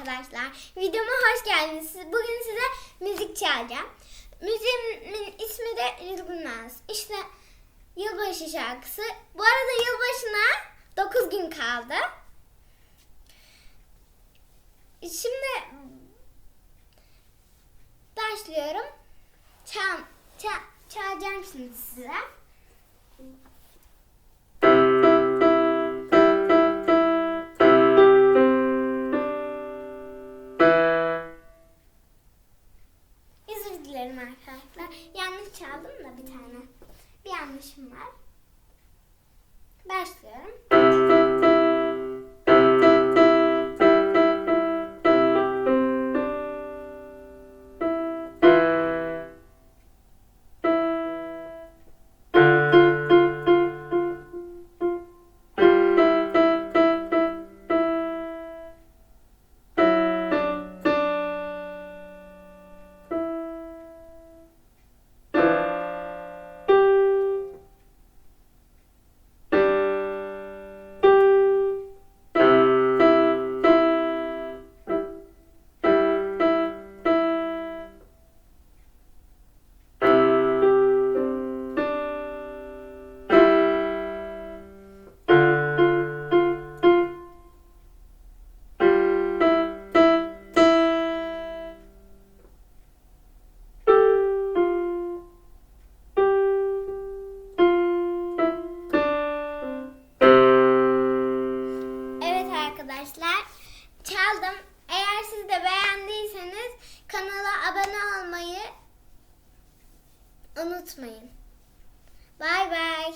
arkadaşlar. Videoma hoş geldiniz. Bugün size müzik çalacağım. Müziğimin ismi de Yılgınmaz. İşte yılbaşı şarkısı. Bu arada yılbaşına 9 gün kaldı. Şimdi başlıyorum. Çal, çal, çalacağım şimdi size. çaldım da bir tane. Bir yanlışım var. kanala abone olmayı unutmayın. Bay bay.